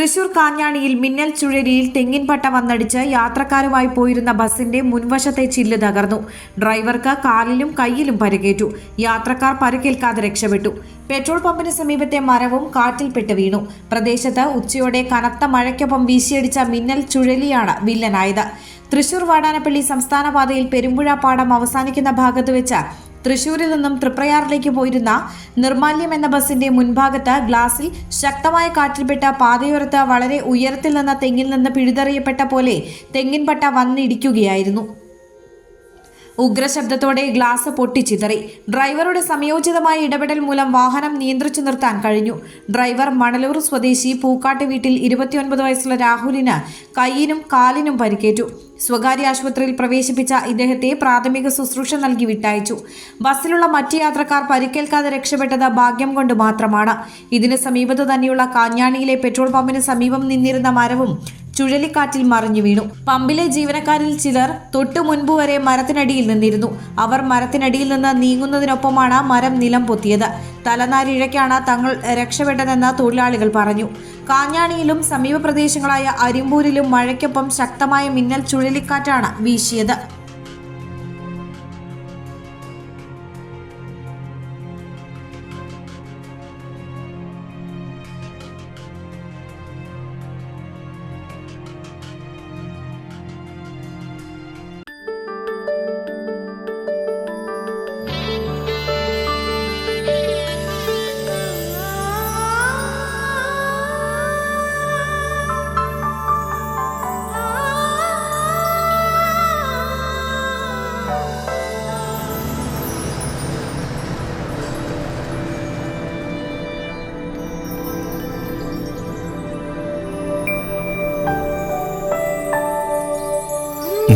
തൃശൂർ കാഞ്ഞാണിയിൽ മിന്നൽ ചുഴലിയിൽ തെങ്ങിൻ പട്ട വന്നടിച്ച് യാത്രക്കാരുമായി പോയിരുന്ന ബസിന്റെ മുൻവശത്തെ ചില്ല് തകർന്നു. ഡ്രൈവർക്ക് കാലിലും കയ്യിലും പരിക്കേറ്റു. യാത്രക്കാർ പരിക്കേൽക്കാതെ രക്ഷപ്പെട്ടു. പെട്രോൾ പമ്പിന് സമീപത്തെ മരവും കാറ്റിൽപ്പെട്ട് വീണു. പ്രദേശത്ത് ഉച്ചയോടെ കനത്ത മഴയ്ക്കൊപ്പം വീശിയടിച്ച മിന്നൽ ചുഴലിയാണ് വില്ലനായത്. തൃശൂർ വാടാനപ്പള്ളി സംസ്ഥാന പാതയിൽ പെരുമ്പുഴ പാടം അവസാനിക്കുന്ന ഭാഗത്ത് വെച്ച് തൃശൂരിൽ നിന്നും തൃപ്രയാറിലേക്ക് പോയിരുന്ന നിർമാല്യം എന്ന ബസിന്റെ മുൻഭാഗത്ത് ഗ്ലാസിൽ ശക്തമായ കാറ്റിൽപ്പെട്ട പാതയോരത്ത് വളരെ ഉയരത്തിൽ നിന്ന തെങ്ങിൽ നിന്ന് പിഴുതെറിയപ്പെട്ട പോലെ തെങ്ങിൻപട്ട വന്നിടിക്കുകയായിരുന്നു. ഉഗ്രശബ്ദത്തോടെ ഗ്ലാസ് പൊട്ടിച്ചിതറി. ഡ്രൈവറുടെ സമയോചിതമായ ഇടപെടൽ മൂലം വാഹനം നിയന്ത്രിച്ചു നിർത്താൻ കഴിഞ്ഞു. ഡ്രൈവർ മണലൂർ സ്വദേശി പൂക്കാട്ട് വീട്ടിൽ ഇരുപത്തിയൊൻപത് വയസ്സുള്ള രാഹുലിന് കൈയിനും കാലിനും പരിക്കേറ്റു. സ്വകാര്യ ആശുപത്രിയിൽ പ്രവേശിപ്പിച്ച ഇദ്ദേഹത്തെ പ്രാഥമിക ശുശ്രൂഷ നൽകി വിട്ടയച്ചു. ബസ്സിലുള്ള മറ്റ് യാത്രക്കാർ പരിക്കേൽക്കാതെ രക്ഷപ്പെട്ടത് ഭാഗ്യം കൊണ്ട് മാത്രമാണ്. ഇതിന് സമീപത്ത് തന്നെയുള്ള കാഞ്ഞാണിയിലെ പെട്രോൾ പമ്പിന് സമീപം നിന്നിരുന്ന മരവും ചുഴലിക്കാറ്റിൽ മറിഞ്ഞു വീണു. പമ്പിലെ ജീവനക്കാരിൽ ചിലർ തൊട്ടു മുൻപ് വരെ മരത്തിനടിയിൽ നിന്നിരുന്നു. അവർ മരത്തിനടിയിൽ നിന്ന് നീങ്ങുന്നതിനൊപ്പമാണ് മരം നിലം പൊത്തിയത്. തലനാരിഴയ്ക്കാണ് തങ്ങൾ രക്ഷപ്പെട്ടതെന്ന് തൊഴിലാളികൾ പറഞ്ഞു. കാഞ്ഞാണിയിലും സമീപ പ്രദേശങ്ങളായ അരിമ്പൂരിലും മഴയ്ക്കൊപ്പം ശക്തമായ മിന്നൽ ചുഴലിക്കാറ്റാണ് വീശിയത്.